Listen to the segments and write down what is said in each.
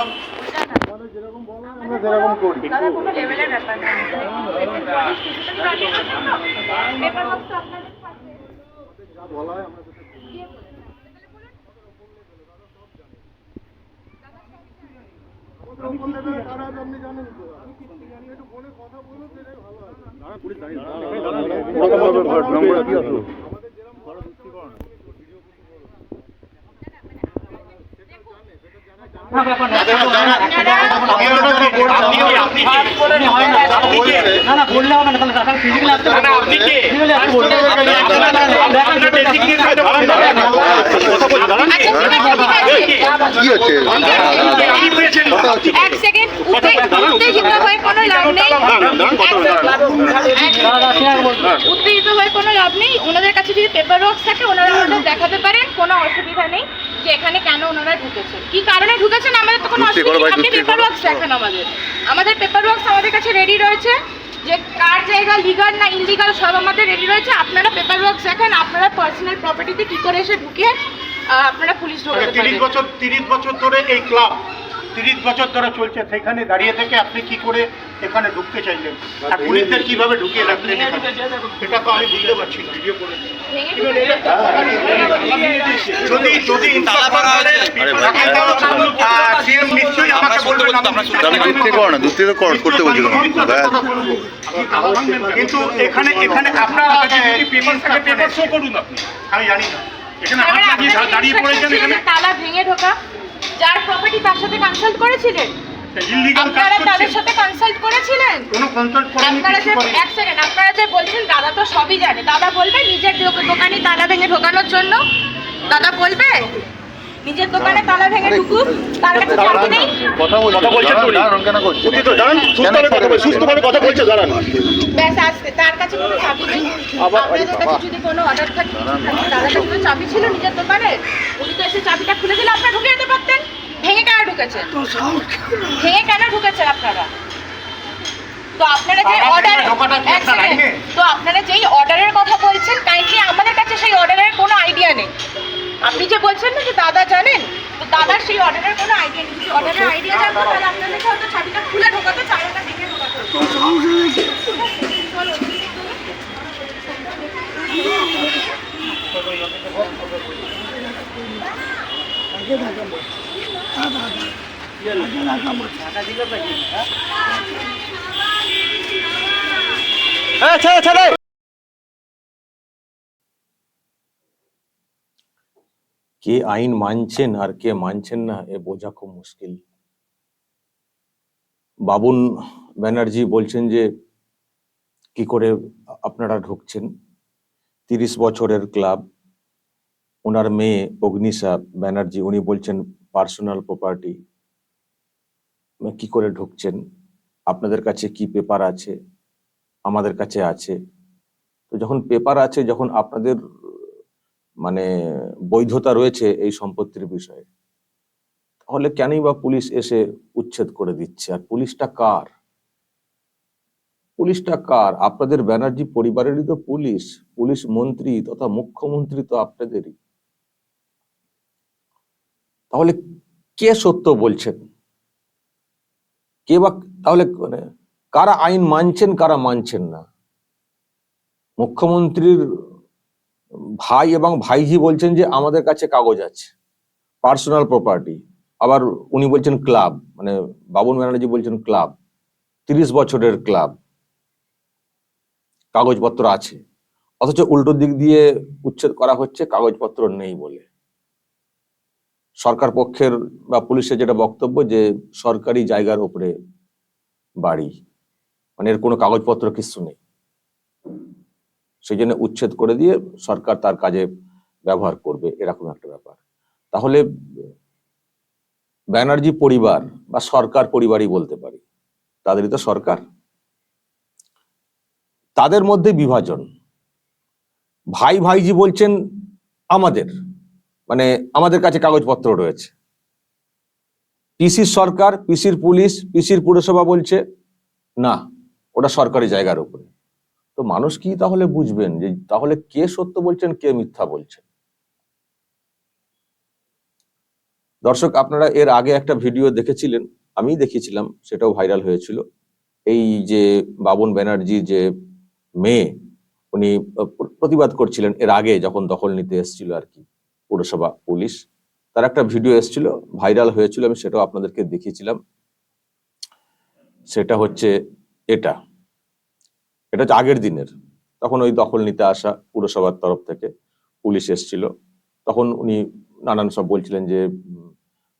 কথা আমরা যেরকম করি দাদা কোনো লেভেলের ব্যাপার না পুলিশ দাঁড়িয়ে উত্তেজিত হয়ে কোনো লাভ নেই। ওনাদের কাছে যদি পেপার ওয়ার্কস থাকে ওনারা দেখাতে পারেন কোনো অসুবিধা নেই যে এখানে ঢুকেছেন কি কারণে ঢুকেছেন আমাদের তো কোনো অসুবিধা আপনি পেপার ওয়ার্কস দেখান আমাদের। আমাদের পেপার ওয়ার্কস আমাদের কাছে রেডি রয়েছে যে কার জায়গা লিগাল না ইনলিগাল সব আমাদের রেডি রয়েছে। আপনারা পেপার ওয়ার্কস দেখেন আপনারা পার্সোনাল প্রপার্টিতে কি করে এসে ঢুকে আপনারা পুলিশ ঢোকাতে আচ্ছা, তিরিশ বছর তিরিশ বছর ধরে এই ক্লাব তিরিশ বছর ধরে চলছে। সেখানে দাঁড়িয়ে থেকে আপনি কি করে এখানে ঢুকতে চাইলেন? আর পুলিশদের কীভাবে ঢুকিয়ে রাখলেন? এটা তো আমি বুঝতে পারছি না। ভেঙে ঢুকে যদি যদি তালা ভাঙা সিএম নিশ্চয়ই আমাকে বলবেন আমি দুধ না। দুধ থেকে কর করতে বলছিল কিন্তু এখানে এখানে আপনার পেপার পেপার শো করুন আপনি। আমি জানি না। এখানে হাত দাঁড়িয়ে পড়েছেন এখানে। তালা ভেঙে ঢোকা। যার প্রপার্টি তার সাথে কনসাল্ট করেছিলেন? আপনারা তাদের সাথে কনসাল্ট করেছিলেন? আপনারা যে এক সেকেন্ড আপনারা যে বলছেন দাদা তো সবই জানে। দাদা বলবে নিজের দোক- দোকানে তালা ভেঙে ঢোকানোর জন্য দাদা বলবে? নিজের দোকানে তালা ভেঙে ঢুকুক তার কাছে চাবি নেই। কথা বলছি। কথা বলছে তো উনি। কেন করছে উনি তো দাঁড়ান সুস্থভাবে কথা বলছে সুস্থভাবে কথা বলছে দাঁড়ান। ব্যাস আসতে তার কাছে কোনো চাবি নেই। আপনাদের কাছে যদি কোনো অর্ডার থাকে দাদার কাছে তো চাবি ছিল নিজের দোকানে। উনি তো এসে চাবিটা খুলে দিলে আপনারা ঢুকে যেতে পারতেন। ভেঙে কেন ঢুকেছেন? ভেঙে কেন ঢুকেছেন আপনারা? তো আপনারা যে অর্ডার তো আপনারা যেই অর্ডারের কথা বলছেন কাইন্ডলি আমাদের কাছে সেই অর্ডারের কোনো আইডিয়া নেই। আপনি যে বলছেন না যে দাদা জানেন তো দাদার সেই অর্ডারের কোনো আইডিয়া নেই। যদি অর্ডারের আইডিয়া জানতো তাহলে আপনাদেরকে হয়তো চাবিটা খুলে ঢোকাতো চাবিটা ভেঙে ঢোকাতো। চলো। কে আইন মানছেন আর কে মানছেন না এ বোঝা খুব মুশকিল। বাবুন ব্যানার্জি বলছেন যে, কি করে আপনারা ঢুকছেন? তিরিশ বছরের ক্লাব। ওনার মেয়ে অগ্নিশা ব্যানার্জি, উনি বলছেন, পার্সোনাল প্রপার্টি। কি করে ঢুকছেন? আপনাদের কাছে কি পেপার আছে? আমাদের কাছে আছে। তো যখন পেপার আছে, যখন আপনাদের মানে বৈধতা রয়েছে এই সম্পত্তির বিষয়ে। তাহলে কেনই বা পুলিশ এসে উচ্ছেদ করে দিচ্ছে? আর পুলিশটা কার? পুলিশটা কার? আপনাদের ব্যানার্জি পরিবারেরই তো পুলিশ। পুলিশ মন্ত্রী তথা মুখ্যমন্ত্রী তো আপনাদেরই। তাহলে কে সত্য বলছেন? কে বা, তাহলে মানে কারা আইন মানছেন, কারা মানছেন না? মুখ্যমন্ত্রীর ভাই এবং ভাইজি বলছেন যে আমাদের কাছে কাগজ আছে, পার্সোনাল প্রপার্টি। আবার উনি বলছেন ক্লাব মানে বাবুন ব্যানার্জি বলছেন ক্লাব, তিরিশ বছরের ক্লাব, কাগজপত্র আছে। অথচ উল্টো দিক দিয়ে উচ্ছেদ করা হচ্ছে, কাগজপত্র নেই বলে। সরকার পক্ষের বা পুলিশের যেটা বক্তব্য যে সরকারি জায়গার উপরে বাড়ি মানে এর কোনো কাগজপত্র কিছু নেই। সেই জন্য উচ্ছেদ করে দিয়ে সরকার তার কাজে ব্যবহার করবে, এরকম একটা ব্যাপার। তাহলে ব্যানার্জি পরিবার বা সরকার পরিবারই বলতে পারি, তাদেরই তো সরকার। তাদের মধ্যে বিভাজন। ভাই ভাইজি বলছেন আমাদের মানে আমাদের কাছে কাগজপত্র রয়েছে। পিসির সরকার, পিসির পুলিশ, পিসির পুরসভা বলছে, না, ওটা সরকারি জায়গার উপরে। তো মানুষ কি তাহলে বুঝবেন যে তাহলে কে সত্য বলছেন, কে মিথ্যা বলছেন? দর্শক, আপনারা এর আগে একটা ভিডিও দেখেছিলেন আমি দেখিয়েছিলাম, সেটাও ভাইরাল হয়েছিল। এই যে বাবন ব্যানার্জি যে মেয়ে, উনি প্রতিবাদ করছিলেন এর আগে যখন দখল নিতে এসেছিল আর কি, পুরসভা পুলিশ। তার একটা ভিডিও এসেছিল, ভাইরাল হয়েছিল, আমি সেটাও আপনাদেরকে দেখিয়েছিলাম। সেটা হচ্ছে এটা। এটা হচ্ছে আগের দিনের। তখন ওই দখল নিতে আসা পুরসভার তরফ থেকে পুলিশ এসেছিল। তখন উনি নানান সব বলছিলেন যে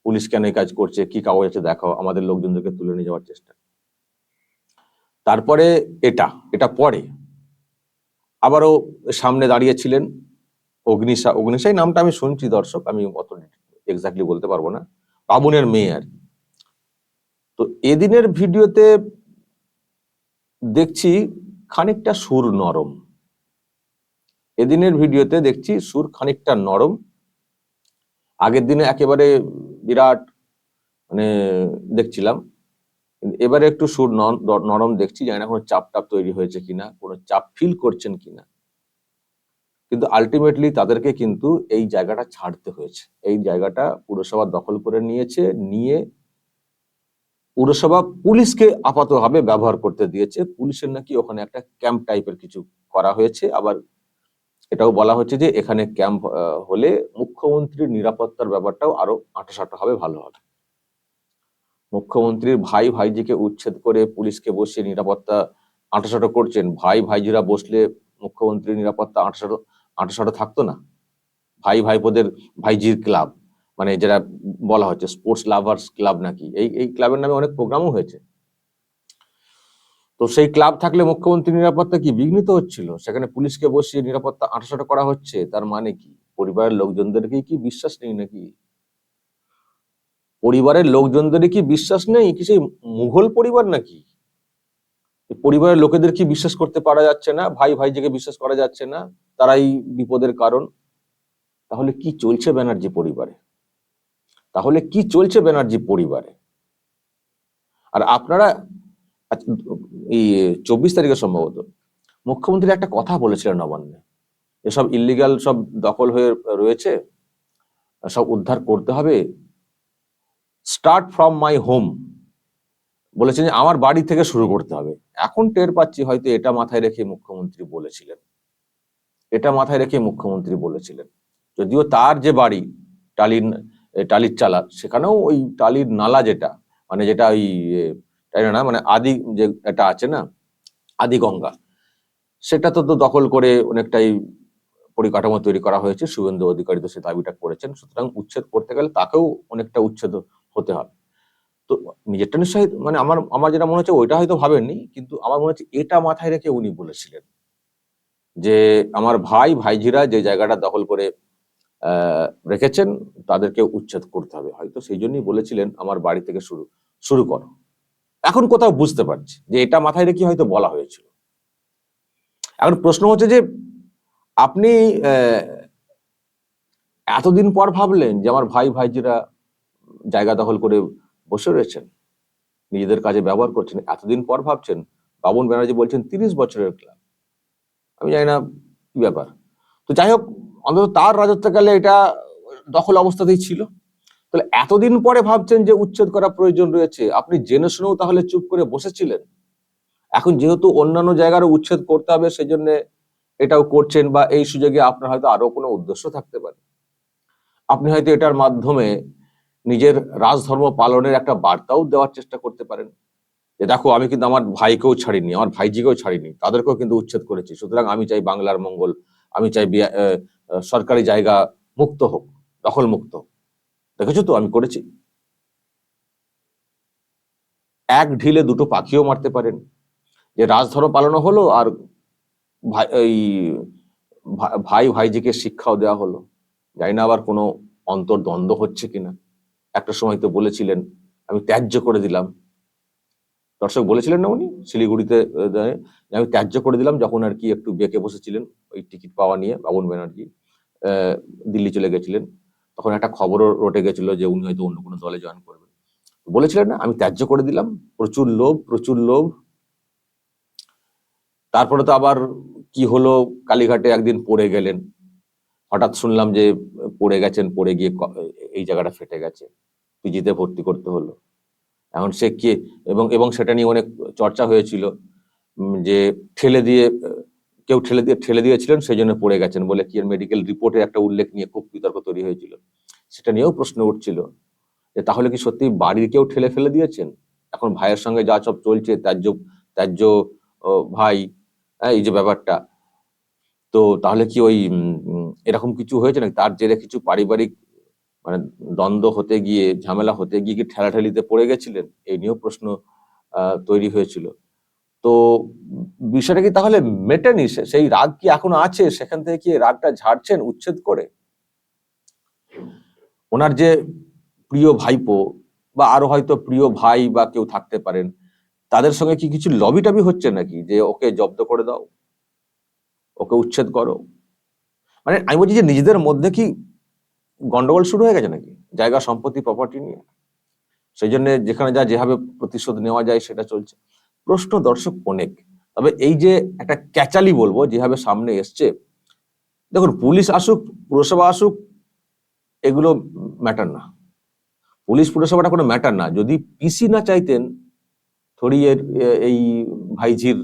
পুলিশ কেন এই কাজ করছে? কি কাগজ আছে দেখাও, আমাদের লোকজনদেরকে তুলে নিয়ে যাওয়ার চেষ্টা। তারপরে এটা এটা পরে আবারও সামনে দাঁড়িয়েছিলেন অগ্নিশা, অগ্নিশাই নামটা আমি শুনছি দর্শক, আমি অত এক্স্যাক্টলি বলতে পারব না বাবুনের মেয়ে আর। তো এদিনের ভিডিওতে দেখছি খানিকটা সুর নরম। এদিনের ভিডিওতে দেখছি সুর খানিকটা নরম। আগের দিনে একেবারে বিরাট মানে দেখছিলাম। এবারে একটু সুর নরম দেখছি, জানি না কোনো চাপ টাপ তৈরি হয়েছে কিনা, কোনো চাপ ফিল করছেন কিনা। কিন্তু আলটিমেটলি তাদেরকে কিন্তু এই জায়গাটা ছাড়তে হয়েছে। এই জায়গাটা পুরসভা দখল করে নিয়েছে, নিয়ে পুরসভা পুলিশকে আপাতভাবে ব্যবহার করতে দিয়েছে। পুলিশের নাকি ওখানে একটা ক্যাম্প টাইপের কিছু করা হয়েছে। আবার এটাও বলা হচ্ছে যে এখানে ক্যাম্প হলে মুখ্যমন্ত্রীর নিরাপত্তার ব্যাপারটাও আরও আঁটাসাটা হবে, ভালো হবে। মুখ্যমন্ত্রীর ভাই ভাইজিকে উচ্ছেদ করে পুলিশকে বসিয়ে নিরাপত্তা আঁটাসাটো করছেন। ভাই ভাইজিরা বসলে মুখ্যমন্ত্রীর নিরাপত্তা আঁটাসাটো আঁটাসাটো থাকতো না। ভাই ভাইপোদের, ভাইজির ক্লাব। মানে যেটা বলা হচ্ছে স্পোর্টস লাভার্স ক্লাব নাকি, এই এই ক্লাবের নামে অনেক প্রোগ্রামও হয়েছে। তো সেই ক্লাব থাকলে মুখ্যমন্ত্রী নিরাপত্তা কি বিঘ্নিত হচ্ছিল? সেখানে পুলিশকে বসিয়ে নিরাপত্তা আঁটাসাটো করা হচ্ছে, তার মানে কি? পরিবারের লোকজনদেরকে কি বিশ্বাস নেই নাকি? পরিবারের লোকজনদের কি বিশ্বাস নেই কি সেই মুঘল পরিবার নাকি? পরিবারের লোকেদের কি বিশ্বাস করতে পারা যাচ্ছে না? ভাই ভাইজিকে বিশ্বাস করা যাচ্ছে না? তারাই বিপদের কারণ। তাহলে কি চলছে ব্যানার্জি পরিবারে? তাহলে কি চলছে ব্যানার্জি পরিবারে? আর আপনারা এই চব্বিশ তারিখে সম্ভবত মুখ্যমন্ত্রী একটা কথা বলেছিলেন নবান্নে এসব ইলিগাল সব দখল হয়ে রয়েছে সব উদ্ধার করতে হবে। স্টার্ট ফ্রম মাই হোম বলেছেন যে আমার বাড়ি থেকে শুরু করতে হবে। এখন টের পাচ্ছি হয়তো এটা মাথায় রেখে মুখ্যমন্ত্রী বলেছিলেন। এটা মাথায় রেখে মুখ্যমন্ত্রী বলেছিলেন। যদিও তার যে বাড়ি টালির এ, টালির চালা। সেখানেও ওই টালির নালা যেটা মানে যেটা ওই তাই না মানে আদি যে এটা আছে না, আদি গঙ্গা, সেটা তো দখল করে অনেকটাই পরিকাঠামো তৈরি করা হয়েছে। শুভেন্দু অধিকারী তো সে দাবিটা করেছেন। সুতরাং উচ্ছেদ করতে গেলে তাকেও অনেকটা উচ্ছেদ হতে হবে। তো নিজেরটা নিশ্চয়ই মানে আমার আমার যেটা মনে হচ্ছে ওইটা হয়তো ভাবেননি, কিন্তু আমার মনে হচ্ছে এটা মাথায় রেখে উনি বলেছিলেন যে, আমার ভাই ভাইঝিরা যে জায়গাটা দখল করে রেখেছেন তাদেরকে উচ্ছেদ করতে হবে। হয়তো সেই জন্যই বলেছিলেন, আমার বাড়ি থেকে শুরু শুরু করো। এখন কোথাও বুঝতে পারছি যে এটা মাথায় রেখে হয়তো বলা হয়েছিল। এখন প্রশ্ন হচ্ছে যে, আপনি এতদিন পর ভাবলেন যে আমার ভাই, ভাইজিরা জায়গা দখল করে বসে রয়েছেন, নিজেদের কাজে ব্যবহার করছেন, এতদিন পর ভাবছেন, বাবন ব্যানার্জি বলছেন, তিরিশ বছরের ক্লাব। আমি জানি না, কি ব্যাপার? তো যাই হোক, অন্তত তার রাজত্বকালে এটা দখল অবস্থাতেই ছিল। তাহলে এতদিন পরে ভাবছেন যে উচ্ছেদ করা প্রয়োজন রয়েছে, আপনি জেনে শুনেও তাহলে চুপ করে বসেছিলেন? এখন যেহেতু অন্যান্য জায়গারও উচ্ছেদ করতে হবে, সেজন্য এটাও করছেন বা এই সুযোগে আপনার হয়তো আরও কোনো উদ্দেশ্য থাকতে পারে। আপনি হয়তো এটার মাধ্যমে নিজের রাজধর্ম পালনের একটা বার্তাও দেওয়ার চেষ্টা করতে পারেন। যে দেখো, আমি কিন্তু আমার ভাইকেও ছাড়িনি, আমার ভাইজিকেও ছাড়িনি, তাদেরকেও কিন্তু উচ্ছেদ করেছি, সুতরাং আমি চাই বাংলার মঙ্গল আমি চাই সরকারি জায়গা মুক্ত হোক দখল মুক্ত। দেখেছ তো, আমি করেছি। এক ঢিলে দুটো পাখিও মারতে পারেন। যে রাজধর্ম পালন হলো আর ভাই ভাই ভাইজিকে শিক্ষাও দেওয়া হলো। জানি না আবার কোনো অন্তর্দ্বন্দ্ব হচ্ছে কিনা। একটা সময় তো বলেছিলেন, আমি ত্যায্য করে দিলাম। দর্শক বলেছিলেন না উনি? শিলিগুড়িতে আমি ত্যায্য করে দিলাম যখন আর কি একটু বেঁকে বসেছিলেন। ওই টিকিট পাওয়া নিয়ে বাবন ব্যানার্জি দিল্লি চলে গেছিলেন। তখন একটা খবরও রটে গেছিল যে উনি হয়তো অন্য কোনো দলে জয়েন করবেন। বলেছিলেন না, আমি ত্যায্য করে দিলাম, প্রচুর লোভ প্রচুর লোভ। তারপরে তো আবার কি হলো, কালীঘাটে একদিন পড়ে গেলেন। হঠাৎ শুনলাম যে পড়ে গেছেন, পড়ে গিয়ে এই জায়গাটা ফেটে গেছে। পিজিতে ভর্তি করতে হলো। এখন সে কে, এবং এবং সেটা নিয়ে অনেক চর্চা হয়েছিল যে ঠেলে দিয়ে কেউ ঠেলে দিয়ে ঠেলে দিয়েছিলেন সেই জন্য পড়ে গেছেন বলে কি মেডিকেল রিপোর্টে একটা উল্লেখ নিয়ে খুব বিতর্ক তৈরি হয়েছিল। সেটা নিয়েও প্রশ্ন উঠছিল যে তাহলে কি সত্যি বাড়ির কেউ ঠেলে ফেলে দিয়েছেন? এখন ভাইয়ের সঙ্গে যা সব চলছে ত্যায্য ত্যায্য ভাই হ্যাঁ, এই যে ব্যাপারটা। তো তাহলে কি ওই এরকম কিছু হয়েছে নাকি? তার জেরে কিছু পারিবারিক মানে দ্বন্দ্ব হতে গিয়ে ঝামেলা হতে গিয়ে কি ঠেলাঠেলিতে পড়ে গেছিলেন? এই নিয়েও প্রশ্ন তৈরি হয়েছিল। তো বিষয়টা কি তাহলে মেটেনি? সেই রাগ কি এখনও আছে? সেখান থেকে কি রাগটা ঝাড়ছেন উচ্ছেদ করে? ওনার যে প্রিয় ভাইপো বা আরও হয়তো প্রিয় ভাই বা কেউ থাকতে পারেন, তাদের সঙ্গে কি কিছু লবি টবি হচ্ছে নাকি? যে ওকে জব্দ করে দাও, ওকে উচ্ছেদ করো? মানে আমি বলছি যে নিজেদের মধ্যে কি গন্ডগোল শুরু হয়ে গেছে নাকি? জায়গা, সম্পত্তি প্রপার্টি নিয়ে? সেই জন্য যেখানে যা যেভাবে প্রতিশোধ নেওয়া যায় সেটা চলছে। প্রশ্ন দর্শক অনেক। তবে এই যে একটা ক্যাচালি বলব, যেভাবে সামনে এসছে, দেখুন পুলিশ আসুক, পুরসভা আসুক, এগুলো ম্যাটার না। পুলিশ পুরসভাটা কোনো ম্যাটার না। যদি পিসি না চাইতেন থরিয়ের এই ভাইঝির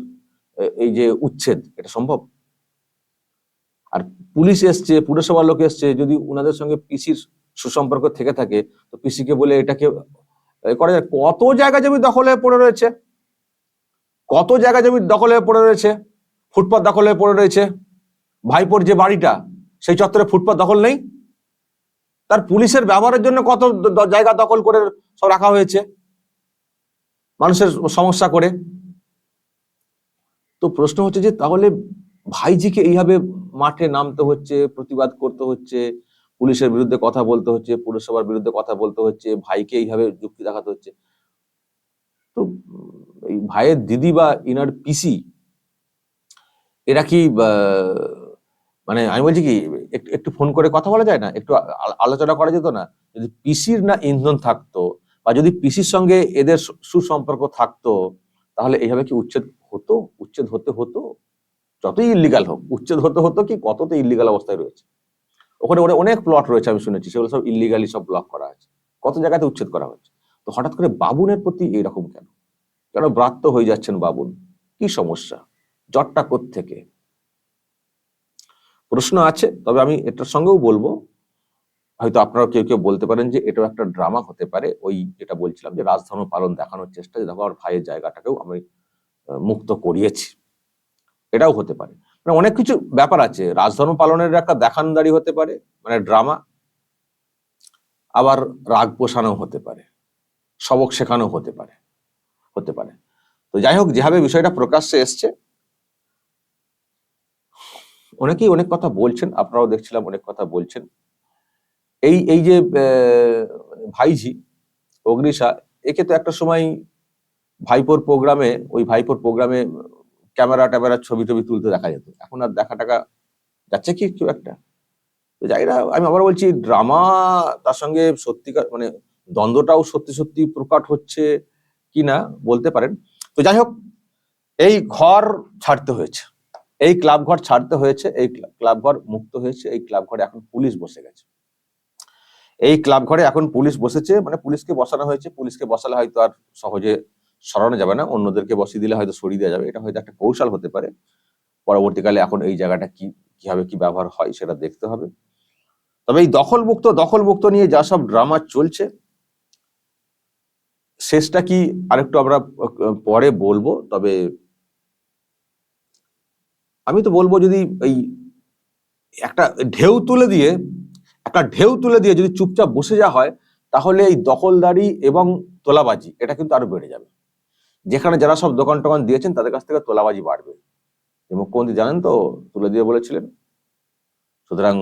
এই যে উচ্ছেদ, এটা সম্ভব? আর পুলিশ এসছে, পুরসভার লোক এসছে, যদি ওনাদের সঙ্গে পিসির সুসম্পর্ক থেকে থাকে, তো পিসিকে বলে এটাকে করা যায় কত জায়গা জমি দখলে পড়ে রয়েছে? কত জায়গা জমি দখলে পড়ে রয়েছে? ফুটপাত দখলে পড়ে রয়েছে। ভাইপোর যে বাড়িটা, সেই চত্বরে ফুটপাত দখল নেই। তার পুলিশের ব্যবহারের জন্য কত জায়গা দখল করে সব রাখা হয়েছে? মানুষের সমস্যা করে। তো প্রশ্ন হচ্ছে যে, তাহলে ভাইজিকে এইভাবে মাঠে নামতে হচ্ছে, প্রতিবাদ করতে হচ্ছে, পুলিশের বিরুদ্ধে কথা বলতে হচ্ছে, পুরসভার বিরুদ্ধে কথা বলতে হচ্ছে, ভাইকে এইভাবে যুক্তি দেখাতে হচ্ছে। তো ভাইয়ের দিদি বা ইনার পিসি, এরা কি মানে আমি বলছি কি, একটু ফোন করে কথা বলা যায় না? একটু আলোচনা করা যেত না? যদি পিসির না ইন্ধন থাকতো বা যদি পিসির সঙ্গে এদের সুসম্পর্ক থাকতো, তাহলে এইভাবে কি উচ্ছেদ হতো? উচ্ছেদ হতে হতো? যতই ইলিগাল হোক, উচ্ছেদ হতে হতো কি কত তো ইলিগাল অবস্থায় রয়েছে? ওখানে ওখানে অনেক প্লট রয়েছে আমি শুনেছি, সেগুলো সব ইলিগালি সব ব্লক করা আছে। কত জায়গাতে উচ্ছেদ করা হয়েছে তো হঠাৎ করে বাবুনের প্রতি এইরকম কেন? কেন ব্রাত্য হয়ে যাচ্ছেন বাবুন কি সমস্যা? জটটা থেকে প্রশ্ন আছে, তবে আমি এটার সঙ্গেও বলব। হয়তো আপনারা কেউ কেউ বলতে পারেন যে এটাও একটা ড্রামা হতে পারে। ওই যেটা বলছিলাম যে রাজধর্ম পালন দেখানোর চেষ্টা দেখো আমার ভাইয়ের জায়গাটাকেও আমি মুক্ত করিয়েছি। এটাও হতে পারে। মানে অনেক কিছু ব্যাপার আছে। রাজধর্ম পালনের একটা দেখানদারি হতে পারে মানে ড্রামা। আবার রাগ পোষানো হতে পারে। সবক শেখানো হতে পারে। হতে পারে। তো যাই হোক, যেভাবে বিষয়টা প্রকাশ্যে এসছে, অনেকেই অনেক কথা বলছেন, আপনারাও দেখছিলাম অনেক কথা বলছেন। এই এই যে ভাইঝি, অগ্নিশা, একে তো একটা সময় ভাইপোর প্রোগ্রামে, ওই ভাইপোর প্রোগ্রামে ক্যামেরা ট্যামেরা ছবি টবি তুলতে দেখা যেত। এখন আর দেখা টাকা যাচ্ছে কি কেউ একটা? তো যাই না আমি আবার বলছি, ড্রামা তার সঙ্গে সত্যিকার মানে দ্বন্দ্বটাও সত্যি সত্যি প্রকাট হচ্ছে। কি না বলতে পারেন। তো যাই হোক, এই ঘর ছাড়তে হয়েছে। এই ক্লাব ঘর ছাড়তে হয়েছে, এই ক্লাব ঘর মুক্ত হয়েছে, এই ক্লাব ঘরে এখন পুলিশ বসে গেছে। এই ক্লাব ঘরে এখন পুলিশ বসেছে মানে পুলিশকে বসানো হয়েছে। পুলিশকে বসালে হয়তো আর সহজে সরানো যাবে না, অন্যদেরকে বসিয়ে দিলে হয়তো সরিয়ে দেওয়া যাবে। এটা হয়তো একটা কৌশল হতে পারে। পরবর্তীকালে এখন এই জায়গাটা কি, কীভাবে কি ব্যবহার হয় সেটা দেখতে হবে। তবে এই দখলমুক্ত দখলমুক্ত নিয়ে যা সব ড্রামা চলছে শেষটা কি আরেকটু আমরা পরে বলব, তবে আমি তো বলব যদি এই একটা ঢেউ তুলে দিয়ে, একটা ঢেউ তুলে দিয়ে যদি চুপচাপ বসে যাওয়া হয়, তাহলে এই দখলদারি এবং তোলাবাজি, এটা কিন্তু আরও বেড়ে যাবে। যেখানে যারা সব দোকান টোকান দিয়েছেন, তাদের কাছ থেকে তোলাবাজি বাড়বে। যে মুখ্যমন্ত্রী জানেন তো, তুলে দিয়ে বলেছিলেন। সুতরাং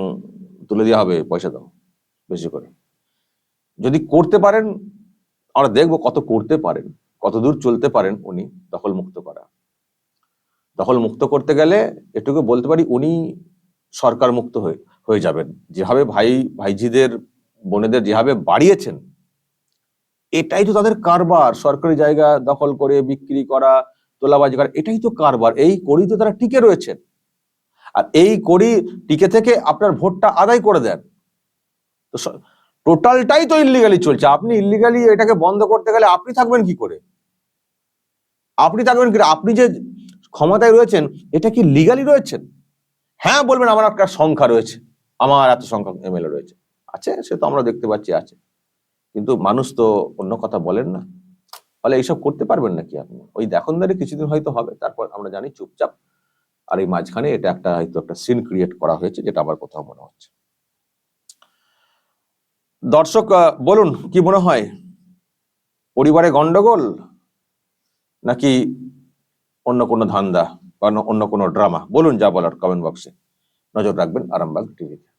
তুলে দেওয়া হবে পয়সা দাও বেশি করে। যদি করতে পারেন আমরা দেখব কত করতে পারেন, কত দূর চলতে পারেন উনি দখল মুক্ত করা। দখল মুক্ত করতে গেলে এটুকু বলতে পারি উনি সরকার মুক্ত হয়ে হয়ে যাবেন। যেভাবে ভাই ভাইঝিদের বোনেদের যেভাবে বাড়িয়েছেন, এটাই তো তাদের কারবার। সরকারি জায়গা দখল করে, বিক্রি করা, তোলাবাজি করা, এটাই তো কারবার। এই করেই তো তারা টিকে রয়েছেন। আর এই করি টিকে থেকে আপনার ভোটটা আদায় করে দেন। তো টোটালটাই তো ইল্লিগালি চলছে। আপনি ইল্লিগালি এটাকে বন্ধ করতে গেলে আপনি থাকবেন কি করে? আপনি থাকবেন কি? আপনি যে ক্ষমতায় রয়েছেন, এটা কি লিগালি রয়েছেন হ্যাঁ বলবেন আমার একটা সংখ্যা রয়েছে। আমার এত সংখ্যক এমএলএ রয়েছে। আছে, সে তো আমরা দেখতে পাচ্ছি, আছে। কিন্তু মানুষ তো অন্য কথা বলেন না। ফলে এইসব করতে পারবেন নাকি আপনি? ওই দেখুন ধরে কিছুদিন হয়তো হবে, তারপর আমরা জানি চুপচাপ। আর এই মাঝখানে এটা একটা, হয়তো একটা সিন ক্রিয়েট করা হয়েছে, যেটা আমার কোথাও মনে হচ্ছে। দর্শক বলুন, কি মনে হয়? পরিবারে গন্ডগোল নাকি অন্য কোনো ধান্দা বা অন্য- কোনো ড্রামা? বলুন যা বলার কমেন্ট বক্সে নজর রাখবেন আরামবাগ টিভিতে